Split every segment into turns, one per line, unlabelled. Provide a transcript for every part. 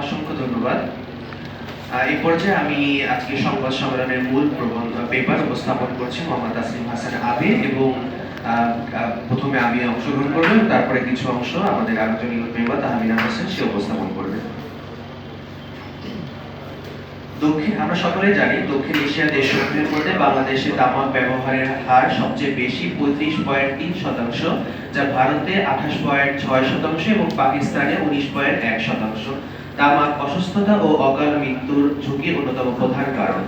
অসংখ্য ধন্যবাদ। এই পর্যায়ে আমি আজকে সংবাদ সম্মেলনের মূল প্রবন্ধ, পেপার উপস্থাপন করছি মোহাম্মদ তাসলিম হাসান আবির এবং প্রথমে আমি অংশগ্রহণ করব তারপরে কিছু অংশ আমাদের ইউথ মেম্বার তাহমিনা হোসেন, সে উপস্থাপন করবে। দক্ষিণ, আমরা সকলেই জানি দক্ষিণ এশিয়ার দেশসমূহের মধ্যে বাংলাদেশে তামাক ব্যবহারের হার সবচেয়ে বেশি পঁয়ত্রিশ পয়েন্ট তিন শতাংশ, যা ভারতে আঠাশ পয়েন্ট ছয় শতাংশ এবং পাকিস্তানে উনিশ পয়েন্ট এক শতাংশ। তামাক অসুস্থতা ও অকাল মৃত্যুর ঝুঁকির অন্যতম প্রধান কারণ।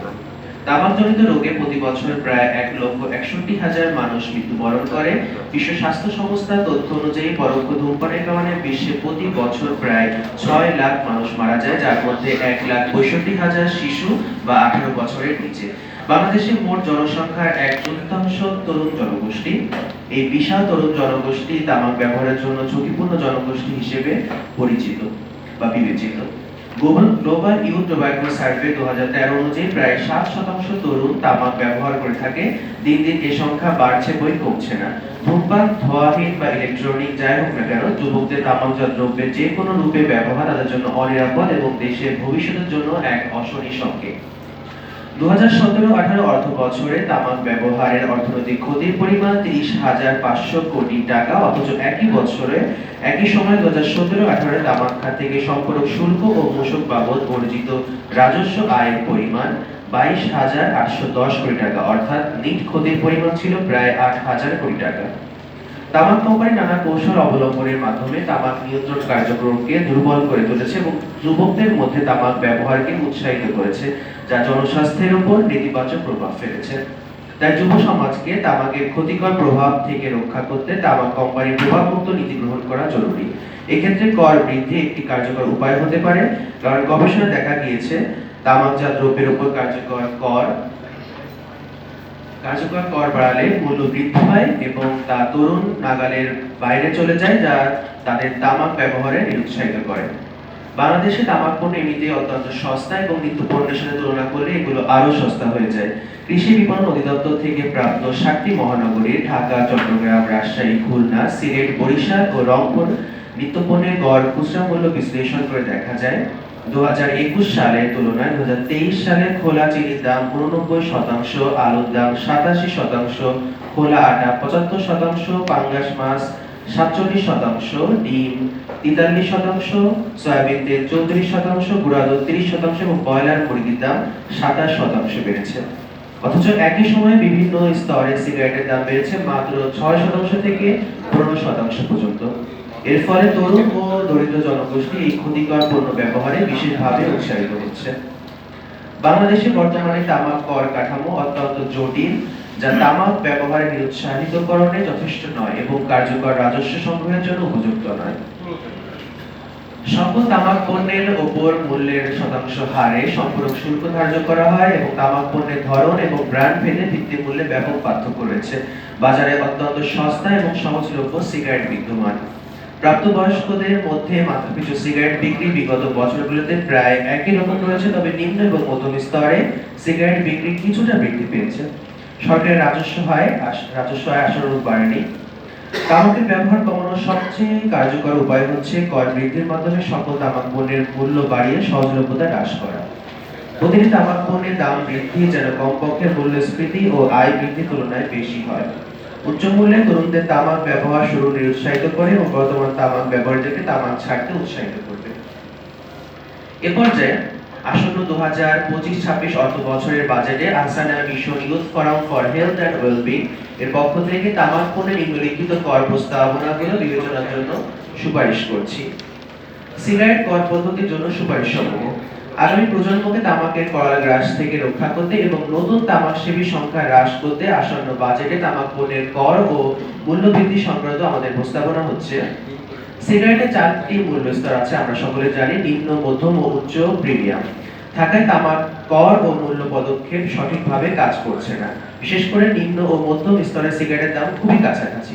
তামাকজনিত রোগে প্রতি বছর প্রায় এক লক্ষ একষট্টি হাজার মানুষ মৃত্যুবরণ করে। বিশ্ব স্বাস্থ্য সংস্থার তথ্য অনুযায়ী পরোক্ষ ধূমপানের কারণে বিশ্বে প্রতি বছর প্রায় ছয় লাখ মানুষ মারা যায়, যার মধ্যে এক লাখ পঁয়ষট্টি হাজার শিশু বা আঠারো বছরের নিচে। বাংলাদেশে মোট জনসংখ্যার এক চতুর্থাংশ তরুণ জনগোষ্ঠী। এই বিশাল তরুণ জনগোষ্ঠী তামাক ব্যবহারের জন্য ঝুঁকিপূর্ণ জনগোষ্ঠী হিসেবে পরিচিত। বা বিবেচিত গ্লোবাল ইউথ টোব্যাকো সার্ভে দু অনুযায়ী প্রায় সাত শতাংশ তরুণ তামাক ব্যবহার করে থাকে। দিন দিন এ সংখ্যা বাড়ছে বই কমছে না। ধূমপান ধোয়াহীন বা ইলেকট্রনিক, যাই হোক না কেন, যুবকদের তামাকজাত দ্রব্যের যে কোনো রূপে ব্যবহার তাদের জন্য অনিরাপদ এবং দেশের ভবিষ্যতের জন্য এক অশনি সংকেত। দু হাজার সতেরো আঠারো অর্থ বছরে তামাক ব্যবহারের অর্থনৈতিক ক্ষতির পরিমাণ তিরিশ হাজার পাঁচশো কোটি টাকা, অথচ একই বছরে, একই সময় দু হাজার সতেরো আঠারো তামাক খাত থেকে সম্পর্ক শুল্ক ও মূসক বাবদ অর্জিত রাজস্ব আয়ের পরিমাণ বাইশ হাজার আটশো দশ কোটি টাকা, অর্থাৎ নিট ক্ষতির পরিমাণ ছিল প্রায় আট হাজার কোটি টাকা। তামাক কোম্পানি নানা কৌশল অবলম্বনের মাধ্যমে তামাক নিয়ন্ত্রণ কার্যক্রমকে দুর্বল করে তুলেছে এবং যুবকদের মধ্যে তামাক ব্যবহারকে উৎসাহিত করেছে, যা জনস্বাস্থ্যের উপর নেতিবাচক প্রভাব ফেলেছে। তাই যুব সমাজকে তামাকের ক্ষতিকর প্রভাব থেকে রক্ষা করতে তামাক কোম্পানির প্রভাবমুক্ত নীতি গ্রহণ করা জরুরি। এক্ষেত্রে কর বৃদ্ধি একটি কার্যকর উপায় হতে পারে, কারণ গবেষণায় দেখা গিয়েছে তামাকজাত দ্রব্যের উপর কার্যকর কর কার্যকর কর বাড়ালে মূল্য বৃদ্ধি পায় এবং তা তরুণ নাগালের বাইরে চলে যায় যা তাদের তামাক ব্যবহারে নিরুৎসাহিত করে। বাংলাদেশে তামাক পণ্য এমনিতেই অত্যন্ত সস্তা এবং নিত্য পণ্যের সাথে তুলনা করলে এগুলো আরও সস্তা হয়ে যায়। কৃষি বিপণন অধিদপ্তর থেকে প্রাপ্ত সাতটি মহানগরী ঢাকা, চট্টগ্রাম, রাজশাহী, খুলনা, সিলেট, বরিশাল ও রংপুর নিত্যপণ্যের গড় খুচরা মূল্য বিশ্লেষণ করে দেখা যায়। দু সালের তুলনায় সালে খোলা চিনির দাম উননব্বই শতাংশ, আলুর দাম সাতাশি শতাংশ, খোলা আটা পঁচাত্তর শতাংশ, পাঙ্গাস মাছ সাতচল্লিশ শতাংশ, ডিম তেতাল্লিশ শতাংশ, সয়াবিন তেল চৌত্রিশ শতাংশ, গুঁড়া তিরিশ শতাংশ এবং ব্রয়লার মুরগির দাম সাতাশ শতাংশ বেড়েছে। অথচ একই সময়ে বিভিন্ন স্তরে সিগারেটের দাম বেড়েছে মাত্র ছয় শতাংশ থেকে পনেরো শতাংশ পর্যন্ত। এর ফলে তরুণ ও দরিদ্র জনগোষ্ঠী এই ক্ষতিকর পণ্য ব্যবহারে বিশেষভাবে উৎসাহিত হচ্ছে। বাংলাদেশে বর্তমানে তামাক কর কাঠামো অত্যন্ত জটিল, যা তামাক ব্যবহারে নিরুৎসাহিতকরণে যথেষ্ট নয় এবং কার্যকর রাজস্ব সংগ্রহের জন্য উপযুক্ত নয়। সকল তামাক পণ্যের ওপর মূল্যের শতাংশ হারে সম্পূরক শুল্ক ধার্য করা হয় এবং তামাক পণ্যের ধরন এবং ব্র্যান্ড ভেদে ভিত্তি মূল্যে ব্যাপক পার্থক্য রয়েছে। বাজারে অত্যন্ত সস্তা এবং সহজলভ্য সিগারেট বিদ্যমান। প্রাপ্তবয়স্কদের মধ্যে মাথাপিছু সিগারেট বিক্রি বিগত বছরগুলোতে প্রায় একই রকম রয়েছে, তবে নিম্ন এবং মধ্যম স্তরে সিগারেট বিক্রি কিছুটা বৃদ্ধি পেয়েছে। সরকারের রাজস্ব হয় রাজস্ব আয় আশানুরূপ বাড়েনি। তামাকের ব্যবহার কমানোর সবচেয়ে কার্যকর উপায় হচ্ছে কর বৃদ্ধির মাধ্যমে সকল তামাক পণ্যের মূল্য বাড়িয়ে সহজলভ্যতা হ্রাস করা। প্রতিটি তামাক পণ্যের দাম বৃদ্ধি যেন কমপক্ষে মূল্যস্ফীতি ও আয় বৃদ্ধির তুলনায় বেশি হয়। উচ্চ মূল্যে তরুণদের তামাক ব্যবহার শুরু নিরুৎসাহিত করে এবং বর্তমান তামাক ব্যবহারীদেরকে তামাক ছাড়তে উৎসাহিত করবে। এ পর্যায়ে আসন্ন দু হাজার পঁচিশ ছাব্বিশ অর্থ বছরের বাজেটে আহসানা mission youth forum for health and wellbeing এর পক্ষ থেকে তামাক পণ্যের নিম্নলিখিত কর প্রস্তাবনাগুলো বিবেচনার জন্য সুপারিশ করছি। সিগারেট কর পদ্ধতির জন্য সুপারিশ সমূহ আগামী প্রজন্মকে তামাকের করাল গ্রাস থেকে রক্ষা করতে এবং নতুন তামাক সেবী সংখ্যা হ্রাস করতে আসন্ন বাজেটে তামাক পণ্যের কর ও মূল্যবৃদ্ধি সংক্রান্ত আমাদের প্রস্তাবনা হচ্ছে। সিগারেটের চারটি মূল্য স্তর আছে, আমরা সকলে জানি, নিম্ন, মধ্যম ও উচ্চ প্রিমিয়াম। থাকায় তামাক কর ও মূল্য পদক্ষেপ সঠিকভাবে কাজ করছে না। বিশেষ করে নিম্ন ও মধ্যম স্তরের সিগারেটের দাম খুবই কাছাকাছি।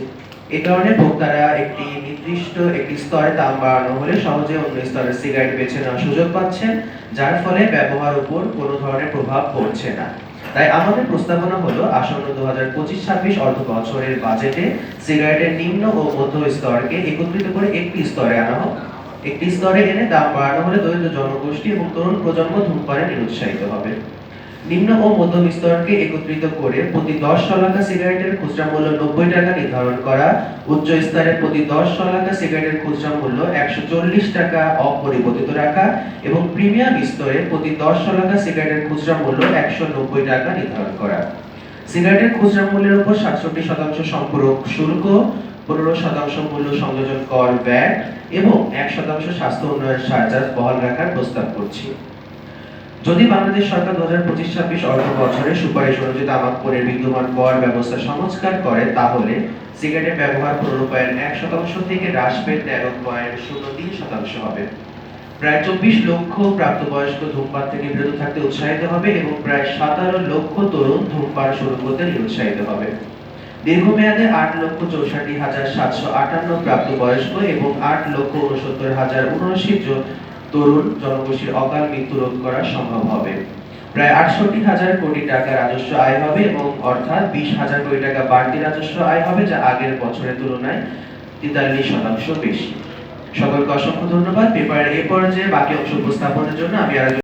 এ কারণে ভোক্তারা একটি নির্দিষ্ট একটি স্তরে দাম বাড়ানো হলে সহজে অন্য স্তরের সিগারেট বেছে নেওয়ার সুযোগ পাচ্ছেন, যার ফলে ব্যবহার উপর কোনো ধরনের প্রভাব পড়ছে না। তাই আমাদের প্রস্তাবনা হলো, আসন্ন দু হাজার পঁচিশ ছাব্বিশ অর্থ বছরের বাজেটে সিগারেটের নিম্ন ও মধ্য স্তরকে একত্রিত করে একটি স্তরে আনা হোক। একটি স্তরে এনে দাম বাড়ানো হলে দরিদ্র জনগোষ্ঠী এবং তরুণ প্রজন্ম ধূমপানে নিরুৎসাহিত হবে। নিম্ন ও মধ্যম স্তরকে একত্রিত করে প্রতি দশ শলাকা সিগারেটের খুচরা মূল্য নব্বই টাকা নির্ধারণ করা। উচ্চ স্তরে প্রতি দশ শলাকা সিগারেটের খুচরা মূল্য একশো চল্লিশ টাকা অপরিবর্তিত রাখা এবং প্রিমিয়াম স্তরে প্রতি দশ শলাকা সিগারেটের খুচরা মূল্য একশো নব্বই টাকা নির্ধারণ করা। সিগারেটের খুচরা মূল্যের উপর সাতষট্টি শতাংশ সম্পূরক শুল্ক, পনেরো শতাংশ মূল্য সংযোজন কর ভ্যাট এবং এক শতাংশ স্বাস্থ্য উন্নয়ন সারচার্জ বহাল রাখার প্রস্তাব করছি। যদি বাংলাদেশ সরকার দু হাজার পঁচিশ ছাব্বিশ অর্থ বছরে সুপারিশ অনুযায়ী তামাক পণ্যের বিদ্যমান কর ব্যবস্থা সংস্কার করে, তাহলে সিগারেটের ব্যবহার পুনরূপায়ন এক শতাংশ থেকে হ্রাস পেয়ে তেরো পয়েন্ট শূন্য তিন শতাংশ হবে। প্রায় চব্বিশ লক্ষ প্রাপ্তবয়স্ক ধূমপান থেকে বিরত থাকতে উৎসাহিত হবে এবং প্রায় সাতারো লক্ষ তরুণ ধূমপান শুরু করতে নিরুৎসাহিত হবে। দীর্ঘমেয়াদে আট লক্ষ চৌষট্টি হাজার সাতশো আটান্ন প্রাপ্তবয়স্ক এবং আট লক্ষ উনসত্তর হাজার উনআশি তরুণ জনগোষ্ঠীর অকাল মৃত্যু রোধ করা সম্ভব হবে। প্রায় আটষট্টি হাজার কোটি টাকা রাজস্ব আয় হবে এবং অর্থাৎ বিশ হাজার কোটি টাকা বাড়তি রাজস্ব আয় হবে, যা আগের বছরের তুলনায় তেতাল্লিশ শতাংশ বেশি। সকলকে অসংখ্য ধন্যবাদ। পেপারের এ পর্যায়ে বাকি অংশ উপস্থাপনের জন্য আমি আর